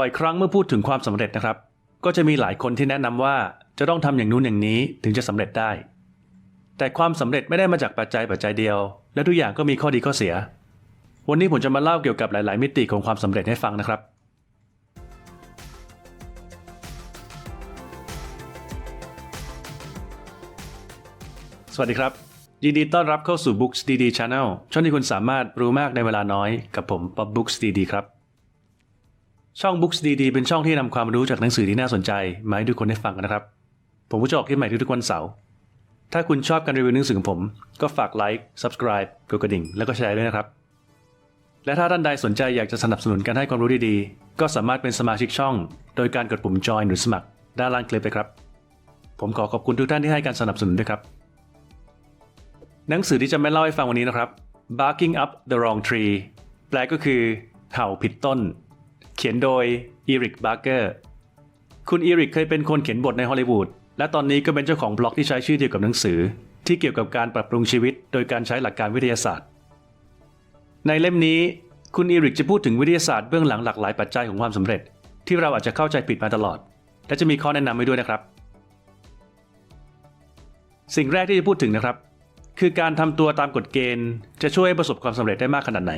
บ่อยครั้งเมื่อพูดถึงความสำเร็จนะครับ ก็จะมีหลายคนที่แนะนำว่าจะต้องทำอย่างนู้นอย่างนี้ถึงจะสำเร็จได้ แต่ความสำเร็จไม่ได้มาจากปัจจัยปัจจัยเดียว และทุกอย่างก็มีข้อดีข้อเสีย วันนี้ผมจะมาเล่าเกี่ยวกับหลาย ๆ มิติของความสำเร็จให้ฟังนะครับสวัสดีครับ ยินดีต้อนรับเข้าสู่ Books DD Channel ช่องที่คุณสามารถรู้มากในเวลาน้อยกับผมป๊อบ Books DD ครับ ช่อง Books DD เป็นช่องที่นำความรู้จากหนังสือที่น่าสนใจมาให้ทุกคนได้ฟังกันนะครับ ผมก็จะออกคลิปใหม่ทุกๆวันเสาร์ ถ้าคุณชอบการรีวิวหนังสือของผม ก็ฝากไลค์ Subscribe กดกระดิ่ง แล้วก็แชร์ด้วยนะครับ และถ้าท่านใดสนใจอยากจะสนับสนุนการให้ความรู้ดีๆ ก็สามารถเป็นสมาชิกช่อง โดยการกดปุ่ม Join หรือสมัคร ด้านล่างคลิปเลยครับ ผมขอขอบคุณทุกท่านที่ให้การสนับสนุนด้วยครับ หนังสือที่จะมาเล่าให้ฟังวันนี้นะครับ Barking Up the Wrong Tree แปลก็คือเห่าผิดต้น เขียนโดยอีริกบาร์เกอร์คุณอีริกเคยเป็นคนเขียนบทในฮอลลีวูดและตอนนี้ก็เป็นเจ้าของบล็อกที่ใช้ชื่อเดียวกับหนังสือ ที่เกี่ยวกับการปรับปรุงชีวิต โดยการใช้หลักการวิทยาศาสตร์ ในเล่มนี้คุณอีริกจะพูดถึงวิทยาศาสตร์เบื้องหลังหลากหลายปัจจัยของความสำเร็จ ที่เราอาจจะเข้าใจผิดมาตลอด และจะมีข้อแนะนำไว้ด้วยนะครับ สิ่งแรกที่จะพูดถึงนะครับ คือการทำตัวตามกฎเกณฑ์ จะช่วยให้ประสบความสำเร็จได้มากขนาดไหน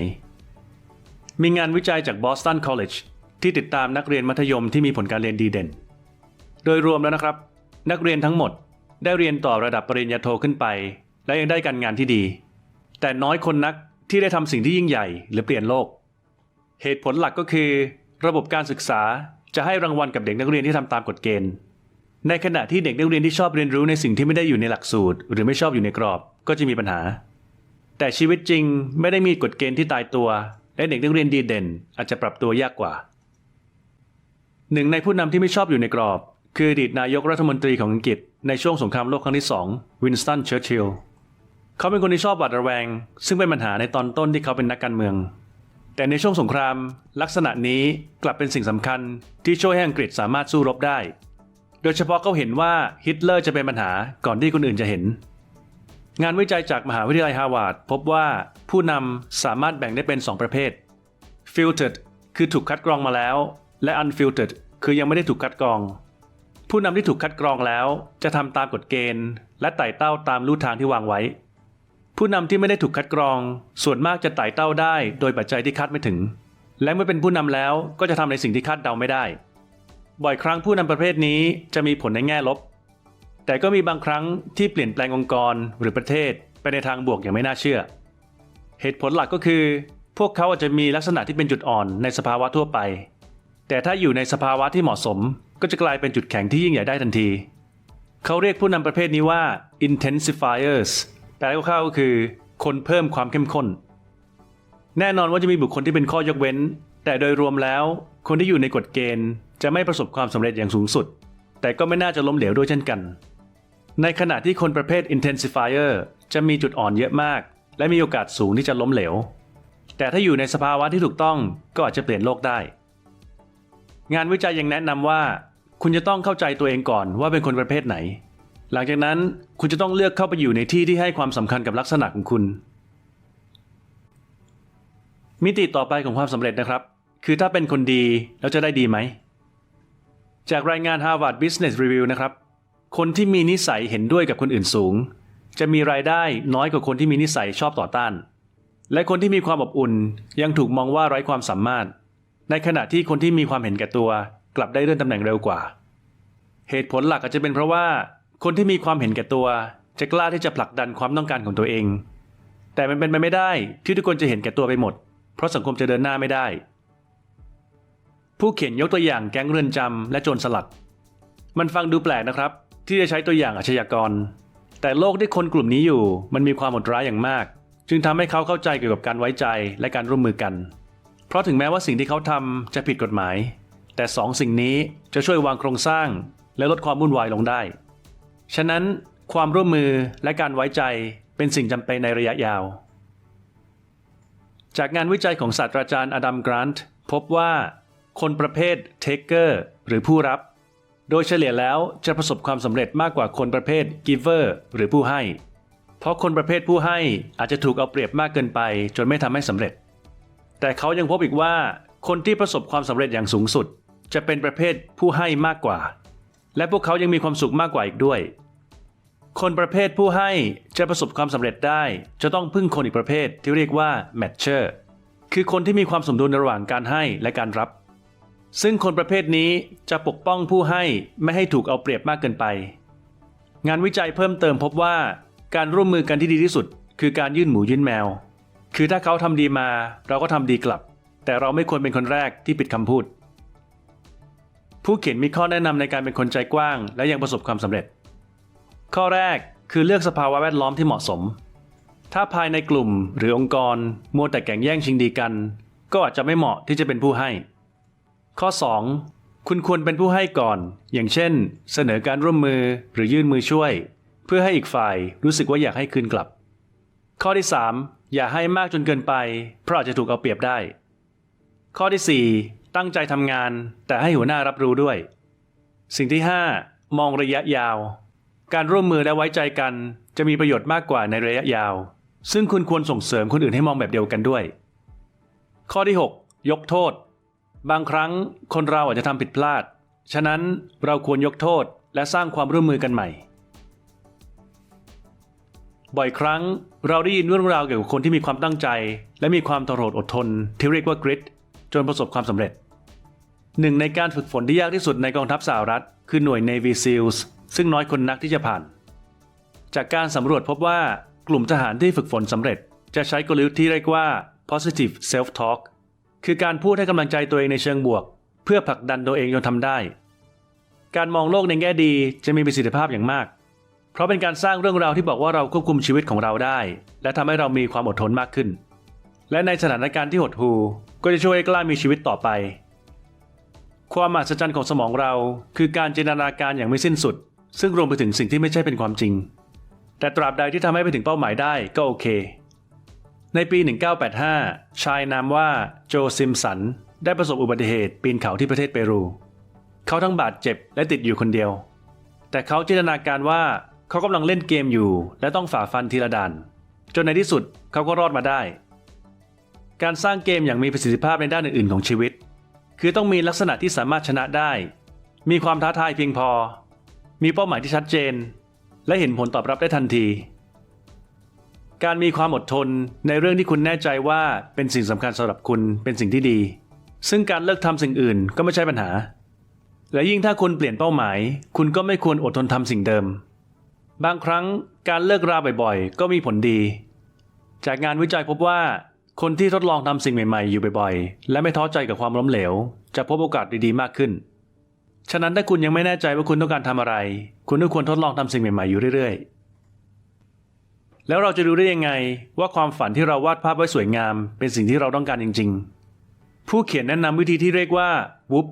มีงานวิจัยจาก Boston College ที่ติดตามนักเรียนมัธยมที่มีผลการเรียนดีเด่น โดยรวมแล้วนะครับ นักเรียนทั้งหมดได้เรียนต่อระดับปริญญาโทขึ้นไป และยังได้การงานที่ดี แต่น้อยคนนักที่ได้ทำสิ่งที่ยิ่งใหญ่หรือเปลี่ยนโลก เหตุผลหลักก็คือ ระบบการศึกษาจะให้รางวัลกับเด็กนักเรียนที่ทำตามกฎเกณฑ์ ในขณะที่เด็กนักเรียนที่ชอบเรียนรู้ในสิ่งที่ไม่ได้อยู่ในหลักสูตร หรือไม่ชอบอยู่ในกรอบก็จะมีปัญหา แต่ชีวิตจริงไม่ได้มีกฎเกณฑ์ที่ตายตัว และเด็กนักเรียนดีเด่น อาจจะปรับตัวยากกว่า หนึ่งในผู้นำที่ไม่ชอบอยู่ในกรอบ คืออดีตนายกรัฐมนตรีของอังกฤษในช่วงสงครามโลกครั้งที่สองวินสตันเชอร์ชิลล์เขาเป็นคนที่ชอบหวาดระแวง ซึ่งเป็นปัญหาในตอนต้นที่เขาเป็นนักการเมือง แต่ในช่วงสงคราม ลักษณะนี้กลับเป็นสิ่งสำคัญที่ช่วยให้อังกฤษสามารถสู้รบได้ โดยเฉพาะเขาเห็นว่าฮิตเลอร์จะเป็นปัญหาก่อนที่คนอื่นจะเห็น งานวิจัยจากมหาวิทยาลัยฮาร์วาร์ดพบว่าผู้นำสามารถแบ่งได้เป็น 2 ประเภท filtered คือถูกคัดกรองมาแล้ว และ unfiltered คือยังไม่ได้ถูกคัดกรอง ผู้นำที่ถูกคัดกรองแล้วจะทำตามกฎเกณฑ์ และไต่เต้าตามลู่ทางที่วางไว้ ผู้นำที่ไม่ได้ถูกคัดกรอง ส่วนมากจะไต่เต้าได้โดยปัจจัยที่คาดไม่ถึง และเมื่อเป็นผู้นำแล้วก็จะทำในสิ่งที่คาดเดาไม่ได้ บ่อยครั้งผู้นำประเภทนี้จะมีผลในแง่ลบ แต่ก็มีบางครั้งที่เปลี่ยนแปลงองค์กรหรือประเทศไปในทางบวกอย่างไม่น่าเชื่อ เหตุผลหลักก็คือ พวกเขาอาจจะมีลักษณะที่เป็นจุดอ่อนในสภาวะทั่วไป แต่ถ้าอยู่ในสภาวะที่เหมาะสม ก็จะกลายเป็นจุดแข็งที่ยิ่งใหญ่ได้ทันที เขาเรียกผู้นำประเภทนี้ว่า intensifiers แปลคร่าวๆก็คือ คนเพิ่มความเข้มข้น แน่นอนว่าจะมีบุคคลที่เป็นข้อยกเว้น แต่โดยรวมแล้ว คนที่อยู่ในกฎเกณฑ์ จะไม่ประสบความสำเร็จอย่างสูงสุด แต่ก็ไม่น่าจะล้มเหลวด้วยเช่นกัน ในขณะที่คนประเภท intensifier จะมีจุดอ่อนเยอะมาก และมีโอกาสสูงที่จะล้มเหลว แต่ถ้าอยู่ในสภาวะที่ถูกต้องก็อาจจะเปลี่ยนโลกได้ งานวิจัยยังแนะนำว่า คุณจะต้องเข้าใจตัวเองก่อนว่าเป็นคนประเภทไหน หลังจากนั้นคุณจะต้องเลือกเข้าไปอยู่ในที่ที่ให้ความสำคัญกับลักษณะของคุณ มิติต่อไปของความสำเร็จนะครับ คือถ้าเป็นคนดีแล้วจะได้ดีไหม จากรายงาน Harvard Business Review นะครับ คนที่มีนิสัยเห็นด้วยกับคนอื่นสูง จะมีรายได้น้อยกว่าคนที่มีนิสัยชอบต่อต้าน และคนที่มีความอบอุ่นยังถูกมองว่าไร้ความสามารถ ในขณะที่คนที่มีความเห็นแก่ตัว กลับได้เลื่อนตำแหน่งเร็วกว่า เหตุผลหลักอาจจะเป็นเพราะว่าคนที่มีความเห็นแก่ตัว จะกล้าที่จะผลักดันความต้องการของตัวเอง แต่มันเป็นไปไม่ได้ที่ทุกคนจะเห็นแก่ตัวไปหมด เพราะสังคมจะเดินหน้าไม่ได้ ผู้เขียนยกตัวอย่างแก๊งเรือนจำและโจรสลัด มันฟังดูแปลกนะครับ ที่จะใช้ตัวอย่างอาชญากร แต่โลกที่คนกลุ่มนี้อยู่ มันมีความโหดร้ายอย่างมาก จึงทำให้เขาเข้าใจเกี่ยวกับการไว้ใจและการร่วมมือกัน เพราะถึงแม้ว่าสิ่งที่เขาทำจะผิดกฎหมาย แต่สองสิ่งนี้จะช่วยวางโครงสร้าง และลดความวุ่นวายลงได้ ฉะนั้นความร่วมมือและการไว้ใจเป็นสิ่งจำเป็นในระยะยาว จากงานวิจัยของศาสตราจารย์อดัมกรันต์พบว่า คนประเภทเทคเกอร์หรือผู้รับ โดยเฉลี่ยแล้วจะประสบความสำเร็จมากกว่าคนประเภท giver หรือผู้ให้ เพราะคนประเภทผู้ให้อาจจะถูกเอาเปรียบมากเกินไป จนไม่ทำให้สำเร็จ แต่เขายังพบอีกว่าคนที่ประสบความสำเร็จอย่างสูงสุด จะเป็นประเภทผู้ให้มากกว่า และพวกเขายังมีความสุขมากกว่าอีกด้วย คนประเภทผู้ให้จะประสบความสำเร็จได้ จะต้องพึ่งคนอีกประเภทที่เรียกว่า matcher คือคนที่มีความสมดุลระหว่างการให้และการรับ ซึ่งคนประเภทนี้จะปกป้องผู้ให้ไม่ให้ถูกเอาเปรียบมากเกินไป งานวิจัยเพิ่มเติมพบว่าการร่วมมือกันที่ดีที่สุด คือการยื่นหมูยื่นแมว คือถ้าเขาทำดีมาเราก็ทำดีกลับ แต่เราไม่ควรเป็นคนแรกที่ปิดคำพูด ผู้เขียนมีข้อแนะนำในการเป็นคนใจกว้าง และยังประสบความสำเร็จ ข้อแรกคือเลือกสภาวะแวดล้อมที่เหมาะสม ถ้าภายในกลุ่มหรือองค์กรมัวแต่แข่งแย่งชิงดีกัน ก็อาจจะไม่เหมาะที่จะเป็นผู้ให้ ข้อ 2. คุณควรเป็นผู้ให้ก่อน อย่างเช่น เสนอการร่วมมือหรือยื่นมือช่วย เพื่อให้อีกฝ่ายรู้สึกว่าอยากให้คืนกลับ ข้อที่ 3. อย่าให้มากจนเกินไป เพราะอาจจะถูกเอาเปรียบได้ ข้อที่ 4. ตั้งใจทำงาน แต่ให้หัวหน้ารับรู้ด้วย สิ่งที่ 5. มองระยะยาว การร่วมมือและไว้ใจกันจะมีประโยชน์มากกว่าในระยะยาว ซึ่งคุณควรส่งเสริมคนอื่นให้มองแบบเดียวกันด้วย ข้อที่ 6 ยกโทษ บางครั้งคนเราอาจจะทำผิดพลาด ฉะนั้นเราควรยกโทษและสร้างความร่วมมือกันใหม่ บ่อยครั้งเราได้ยินเรื่องราวเกี่ยวกับคนที่มีความตั้งใจ และมีความทรหดอดทน ที่เรียกว่า grit จนประสบความสำเร็จ หนึ่งในการฝึกฝนที่ยากที่สุดในกองทัพสหรัฐ คือหน่วย Navy SEALs ซึ่งน้อยคนนักที่จะผ่าน จากการสำรวจพบว่ากลุ่มทหารที่ฝึกฝนสำเร็จ จะใช้กลยุทธ์ที่เรียกว่า positive self talk คือการพูดให้กำลังใจตัวเองในเชิงบวก เพื่อผลักดันตัวเองจนทำได้ การมองโลกในแง่ดีจะมีประสิทธิภาพอย่างมาก เพราะเป็นการสร้างเรื่องราวที่บอกว่าเราควบคุมชีวิตของเราได้ และทำให้เรามีความอดทนมากขึ้น และในสถานการณ์ที่หดหู่ก็จะช่วยให้กล้ามีชีวิตต่อไป ความมหัศจรรย์ของสมองเรา คือการจินตนาการอย่างไม่สิ้นสุด ซึ่งรวมไปถึงสิ่งที่ไม่ใช่เป็นความจริง แต่ตราบใดที่ทำให้ไปถึงเป้าหมายได้ก็โอเค ในปี 1985 ชายนามว่าโจซิมสันได้ประสบอุบัติเหตุปีนเขาที่ประเทศเปรู เขาทั้งบาดเจ็บและติดอยู่คนเดียว แต่เขาจินตนาการว่า เขากำลังเล่นเกมอยู่ และต้องฝ่าฟันทีละด่าน จนในที่สุดเขาก็รอดมาได้ การสร้างเกมอย่างมีประสิทธิภาพในด้านอื่นๆ ของชีวิต คือต้องมีลักษณะที่สามารถชนะได้ มีความท้าทายเพียงพอ มีเป้าหมายที่ชัดเจน และเห็นผลตอบรับได้ทันที การมีความอดทนในเรื่องที่คุณแน่ใจว่าเป็นสิ่งสำคัญสำหรับคุณเป็นสิ่งที่ดี ซึ่งการเลิกทำสิ่งอื่นก็ไม่ใช่ปัญหาและยิ่งถ้าคุณเปลี่ยนเป้าหมาย คุณก็ไม่ควรอดทนทำสิ่งเดิม บางครั้งการเลิกราบ่อยๆ ก็มีผลดี จากงานวิจัยพบว่า คนที่ทดลองทำสิ่งใหม่ๆ อยู่บ่อยๆ และไม่ท้อใจกับความล้มเหลว จะพบโอกาสดีๆ มากขึ้น ฉะนั้นถ้าคุณยังไม่แน่ใจว่าคุณต้องการทำอะไร คุณก็ควรทดลองทำสิ่งใหม่ๆ อยู่เรื่อยๆ แล้วเราจะรู้ได้ยังไงว่าความฝันที่เราวาดภาพไว้สวยงาม เป็นสิ่งที่เราต้องการจริง ๆ ผู้เขียนแนะนำวิธีที่เรียกว่า WOOP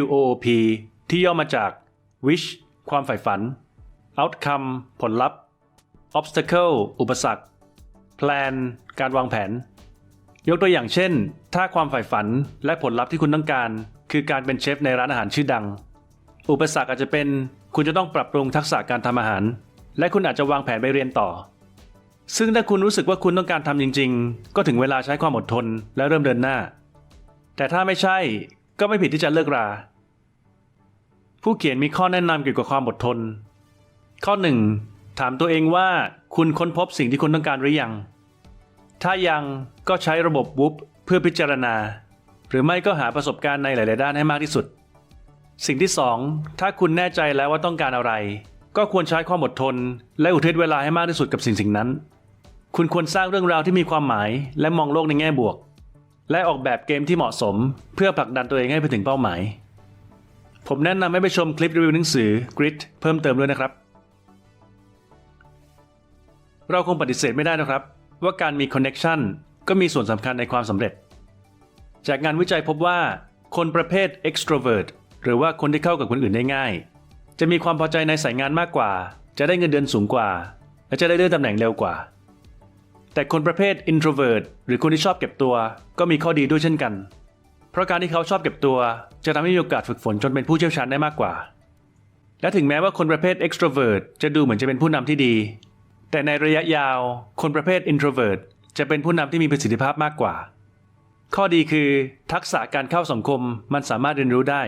W O O P ที่ย่อมาจาก wish ความใฝ่ฝัน outcome ผลลัพธ์ obstacle อุปสรรค plan การวางแผน ยกตัวอย่างเช่น ถ้าความใฝ่ฝันและผลลัพธ์ที่คุณต้องการ คือการเป็นเชฟในร้านอาหารชื่อดัง อุปสรรคอาจจะเป็นคุณจะต้องปรับปรุงทักษะการทำอาหาร และคุณอาจจะวางแผนไปเรียนต่อ ซึ่งถ้าคุณรู้สึกว่าคุณต้องการทำจริง ๆ ก็ถึงเวลาใช้ความอดทนและเริ่มเดินหน้า แต่ถ้าไม่ใช่ก็ไม่ผิดที่จะเลิกรา ผู้เขียนมีข้อแนะนำเกี่ยวกับความอดทน ข้อ 1. ถามตัวเองว่าคุณค้นพบสิ่งที่คุณต้องการหรือยัง ถ้ายังก็ใช้ระบบวุบเพื่อพิจารณา หรือไม่ก็หาประสบการณ์ในหลาย ๆ ด้านให้มากที่สุด สิ่งที่ 2. ถ้าคุณแน่ใจแล้วว่าต้องการอะไร ก็ควรใช้ความอดทน และอุทิศเวลาให้มากที่สุดกับสิ่งสิ่งนั้น คุณควรสร้างเรื่องราวที่มีความหมาย และมองโลกในแง่บวก และออกแบบเกมที่เหมาะสม เพื่อผลักดันตัวเองให้ไปถึงเป้าหมาย ผมแนะนำให้ไปชมคลิปรีวิวหนังสือ Grit เพิ่มเติมด้วยนะครับ เราคงปฏิเสธไม่ได้นะครับ ว่าการมีคอนเน็ชันก็มีส่วนสำคัญในความสำเร็จ จากงานวิจัยพบว่า คนประเภท extrovert หรือว่าคนที่เข้ากับคนอื่นได้ง่าย จะมีความพอใจในสายงานมากกว่า จะได้เงินเดือนสูงกว่า และจะได้เลื่อนตำแหน่งเร็วกว่า แต่คนประเภท introvert หรือคนที่ชอบเก็บตัว ก็มีข้อดีด้วยเช่นกัน เพราะการที่เขาชอบเก็บตัว จะทำให้มีโอกาสฝึกฝนจนเป็นผู้เชี่ยวชาญได้มากกว่า และถึงแม้ว่าคนประเภท extrovert จะดูเหมือนจะเป็นผู้นำที่ดี แต่ในระยะยาวคนประเภท introvert จะเป็นผู้นำที่มีประสิทธิภาพมากกว่า ข้อดีคือทักษะการเข้าสังคมมันสามารถเรียนรู้ได้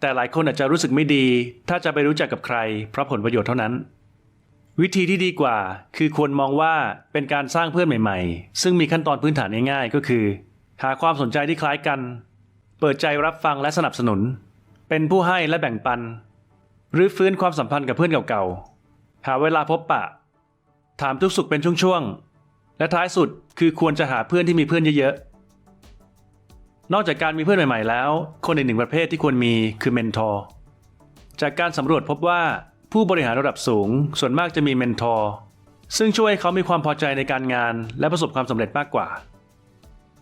แต่หลายคนอาจจะรู้สึกไม่ดี ถ้าจะไปรู้จักกับใคร เพราะผลประโยชน์เท่านั้น วิธีที่ดีกว่า คือควรมองว่าเป็นการสร้างเพื่อนใหม่ ๆ ซึ่งมีขั้นตอนพื้นฐานง่ายๆ ก็คือ หาความสนใจที่คล้ายกัน เปิดใจรับฟังและสนับสนุน เป็นผู้ให้และแบ่งปันหรือฟื้นความสัมพันธ์กับเพื่อนเก่าๆหาเวลาพบปะ ถามทุกสุขเป็นช่วงๆ และท้ายสุดคือควรจะหาเพื่อนที่มีเพื่อนเยอะๆ นอกจากการมีเพื่อนใหม่ๆ แล้ว คนอีกหนึ่งประเภทที่ควรมีคือเมนทอร์จากการสำรวจพบว่าผู้บริหารระดับสูง ส่วนมากจะมีเมนทอร์ซึ่งช่วยให้เขามีความพอใจในการงาน และประสบความสำเร็จมากกว่า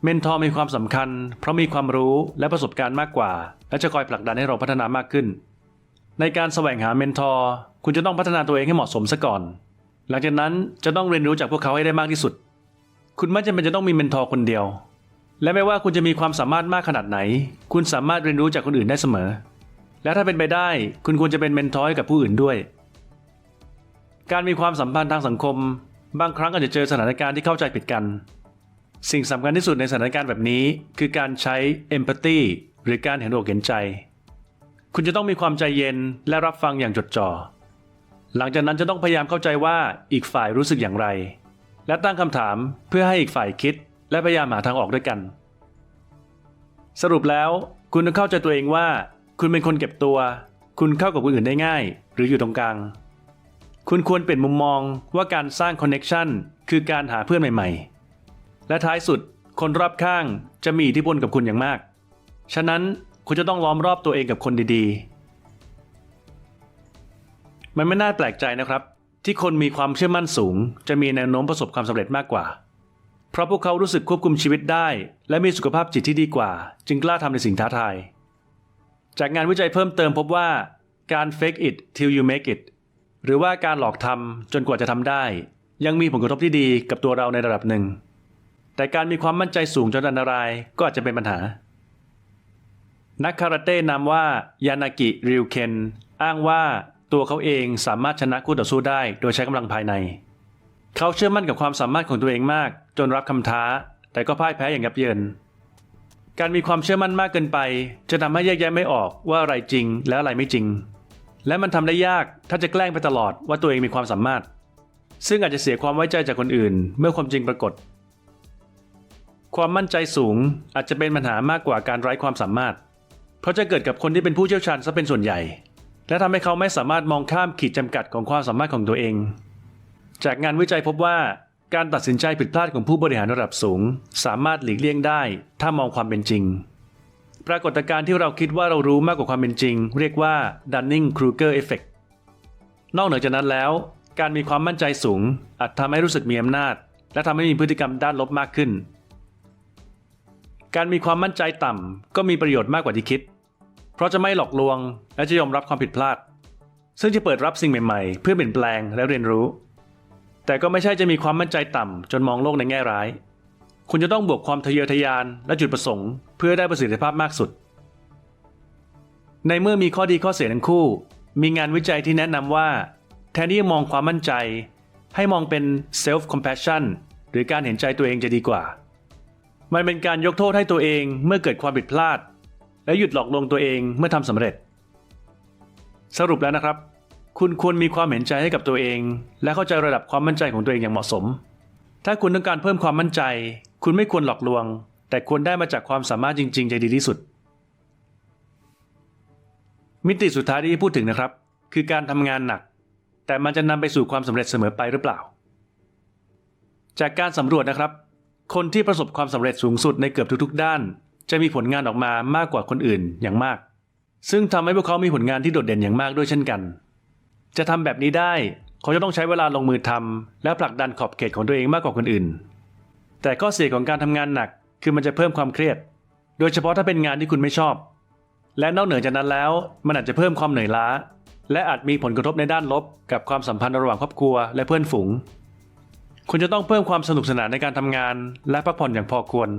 เมนทอร์มีความสำคัญ เพราะมีความรู้และประสบการณ์มากกว่า และจะคอยผลักดันให้เราพัฒนามากขึ้น ในการแสวงหาเมนทอร์คุณจะต้องพัฒนาตัวเองให้เหมาะสมซะก่อน หลังจากนั้นจะต้องเรียนรู้จากพวกเขาให้ได้มากที่สุด คุณไม่จำเป็นจะต้องมีเมนทอร์คนเดียว และไม่ว่าคุณจะมีความสามารถมากขนาดไหน คุณสามารถเรียนรู้จากคนอื่นได้เสมอ และถ้าเป็นไปได้ คุณควรจะเป็นเมนทอร์ให้กับผู้อื่นด้วย การมีความสัมพันธ์ทางสังคม บางครั้งอาจจะเจอสถานการณ์ที่เข้าใจผิดกัน สิ่งสำคัญที่สุดในสถานการณ์แบบนี้ คือการใช้ empathy หรือการเห็นอกเห็นใจ คุณจะต้องมีความใจเย็นและรับฟังอย่างจดจ่อ หลังจากนั้นจะต้องพยายามเข้าใจว่าอีกฝ่ายรู้สึกอย่างไร และตั้งคำถามเพื่อให้อีกฝ่ายคิด และพยายามหาทางออกด้วยกัน สรุปแล้วคุณต้องเข้าใจตัวเองว่า คุณเป็นคนเก็บตัว คุณเข้ากับคนอื่นได้ง่าย หรืออยู่ตรงกลาง คุณควรเปลี่ยนมุมมองว่าการสร้างคอนเน็ชันคือการหาเพื่อนใหม่ ๆ และท้ายสุดคนรอบข้างจะมีอิทธิพลกับคุณอย่างมาก ฉะนั้นคุณจะต้องล้อมรอบตัวเองกับคนดีๆ มันไม่น่าแปลกใจนะครับ ที่คนมีความเชื่อมั่นสูง จะมีแนวโน้มประสบความสำเร็จมากกว่า เพราะพวกเขารู้สึกควบคุมชีวิตได้ และมีสุขภาพจิตที่ดีกว่า จึงกล้าทำในสิ่งท้าทาย จากงานวิจัยเพิ่มเติมพบว่าการ fake it till you make it หรือว่าการหลอกทำจนกว่าจะทำได้ ยังมีผลกระทบที่ดีกับตัวเราในระดับหนึ่ง แต่การมีความมั่นใจสูงจนอันตรายก็อาจจะเป็นปัญหา นักคาราเต้นามว่ายานากิริวเคนอ้างว่า ตัวเขาเองสามารถชนะคู่ต่อสู้ได้ โดยใช้กำลังภายใน เขาเชื่อมั่นกับความสามารถของตัวเองมาก จนรับคำท้า แต่ก็พ่ายแพ้อย่างยับเยิน การมีความเชื่อมั่นมากเกินไป จะทำให้แยกแยะไม่ออกว่าอะไรจริงและอะไรไม่จริง และมันทำได้ยากถ้าจะแกล้งไปตลอดว่าตัวเองมีความสามารถ ซึ่งอาจจะเสียความไว้ใจจากคนอื่น เมื่อความจริงปรากฏ ความมั่นใจสูงอาจจะเป็นปัญหามากกว่าการไร้ความสามารถ เพราะจะเกิดกับคนที่เป็นผู้เชี่ยวชาญซะเป็นส่วนใหญ่ และทำให้เขาไม่สามารถมองข้ามขีดจำกัดของความสามารถของตัวเอง จากงานวิจัยพบว่าการตัดสินใจผิดพลาดของผู้บริหารระดับสูง สามารถหลีกเลี่ยงได้ ถ้ามองความเป็นจริง ปรากฏการณ์ที่เราคิดว่าเรารู้มากกว่าความเป็นจริง เรียกว่า Dunning-Kruger Effect นอกเหนือจากนั้นแล้ว การมีความมั่นใจสูง อาจทำให้รู้สึกมีอำนาจ และทำให้มีพฤติกรรมด้านลบมากขึ้น การมีความมั่นใจต่ำก็มีประโยชน์มากกว่าที่คิด ราะจะไม่หลอกลวงและจะยอมรับความผิดพลาด ซึ่งจะเปิดรับสิ่งใหม่ๆ เพื่อเปลี่ยนแปลงและเรียนรู้ แต่ก็ไม่ใช่จะมีความมั่นใจต่ำจนมองโลกในแง่ร้าย คุณจะต้องบวกความทะเยอทะยานและจุดประสงค์ เพื่อได้ประสิทธิภาพมากสุด ในเมื่อมีข้อดีข้อเสียทั้งคู่ มีงานวิจัยที่แนะนำว่า แทนที่จะมองความมั่นใจ ให้มองเป็น self compassion หรือการเห็นใจตัวเองจะดีกว่า มันเป็นการยกโทษให้ตัวเองเมื่อเกิดความผิดพลาด และหยุดหลอกลวงตัวเองเมื่อทำสำเร็จ สรุปแล้วนะครับ คุณควรมีความเห็นใจให้กับตัวเอง และเข้าใจระดับความมั่นใจของตัวเองอย่างเหมาะสม ถ้าคุณต้องการเพิ่มความมั่นใจ คุณไม่ควรหลอกลวง แต่ควรได้มาจากความสามารถจริงๆใจดีที่สุด มิติสุดท้ายที่พูดถึงนะครับ คือการทำงานหนัก แต่มันจะนำไปสู่ความสำเร็จเสมอไปหรือเปล่า จากการสำรวจนะครับ คนที่ประสบความสำเร็จสูงสุดในเกือบทุกๆ ด้าน จะมีผลงานออกมามากกว่าคนอื่นอย่างมาก ซึ่งทำให้พวกเขามีผลงานที่โดดเด่นอย่างมากด้วยเช่นกัน จะทำแบบนี้ได้เขาจะต้องใช้เวลาลงมือทำและผลักดันขอบเขตของตัวเองมากกว่าคนอื่น แต่ข้อเสียของการทำงานหนักคือมันจะเพิ่มความเครียด โดยเฉพาะถ้าเป็นงานที่คุณไม่ชอบ และนอกเหนือจากนั้นแล้ว มันอาจจะเพิ่มความเหนื่อยล้า และอาจมีผลกระทบในด้านลบ กับความสัมพันธ์ระหว่างครอบครัวและเพื่อนฝูง คุณจะต้องเพิ่มความสนุกสนานในการทำงาน และพักผ่อนอย่างพอควร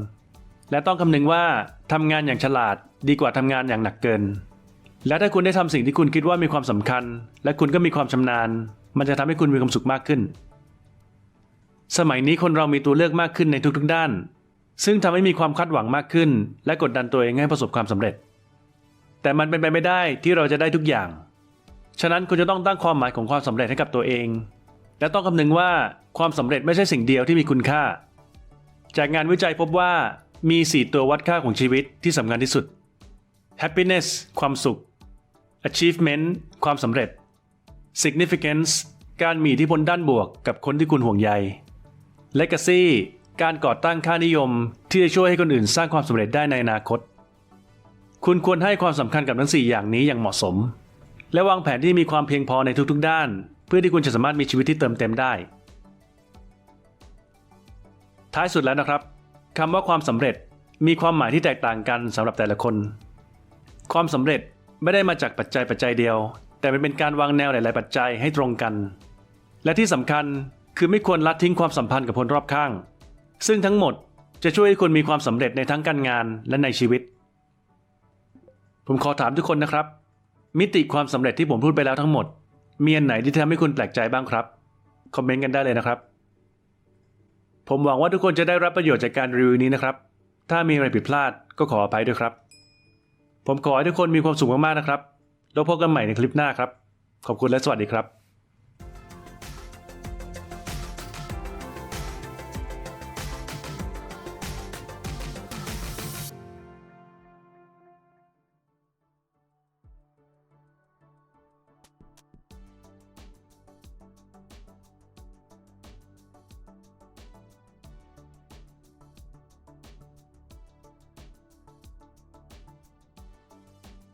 และต้องคำนึงว่าทำงานอย่างฉลาดดีกว่าทำงานอย่างหนักเกิน และถ้าคุณได้ทำสิ่งที่คุณคิดว่ามีความสำคัญ และคุณก็มีความชำนาญ มันจะทำให้คุณมีความสุขมากขึ้น สมัยนี้คนเรามีตัวเลือกมากขึ้นในทุกๆด้าน ซึ่งทำให้มีความคาดหวังมากขึ้น และกดดันตัวเองให้ประสบความสำเร็จ แต่มันเป็นไปไม่ได้ที่เราจะได้ทุกอย่าง ฉะนั้นคุณจะต้องตั้งความหมายของความสำเร็จให้กับตัวเอง และต้องคำนึงว่าความสำเร็จไม่ใช่สิ่งเดียวที่มีคุณค่า จากงานวิจัยพบว่า มี 4 ตัววัดค่าของชีวิตที่สำคัญที่สุด happiness ความสุข achievement ความสำเร็จ significance การมีอิทธิพลด้านบวกกับคนที่คุณห่วงใย legacy การก่อตั้งค่านิยมที่จะช่วยให้คนอื่นสร้างความสำเร็จได้ในอนาคต คุณควรให้ความสำคัญกับทั้ง 4 อย่างนี้อย่างเหมาะสม และวางแผนที่มีความเพียงพอในทุกๆ ด้าน เพื่อที่คุณจะสามารถมีชีวิตที่เติมเต็มได้ ท้ายสุดแล้วนะครับ คำว่าความสำเร็จมีความหมายที่แตกต่างกันสำหรับแต่ละคน ความสำเร็จไม่ได้มาจากปัจจัยปัจจัยเดียว แต่มันเป็นการวางแนวหลาย ๆ ปัจจัยให้ตรงกัน และที่สำคัญคือไม่ควรละทิ้งความสัมพันธ์กับคนรอบข้าง ซึ่งทั้งหมดจะช่วยให้คุณมีความสำเร็จในทั้งการงานและในชีวิต ผมขอถามทุกคนนะครับ มิติความสำเร็จที่ผมพูดไปแล้วทั้งหมด มีอันไหนที่ทำให้คุณแปลกใจบ้างครับ คอมเมนต์กันได้เลยนะครับ ผมหวังว่าทุกคนจะได้รับประโยชน์จากการรีวิวนี้นะครับ ถ้ามีอะไรผิดพลาดก็ขออภัยด้วยครับ ผมขอให้ทุกคนมีความสุขมากๆนะครับ แล้วพบกันใหม่ในคลิปหน้าครับ ขอบคุณและสวัสดีครับ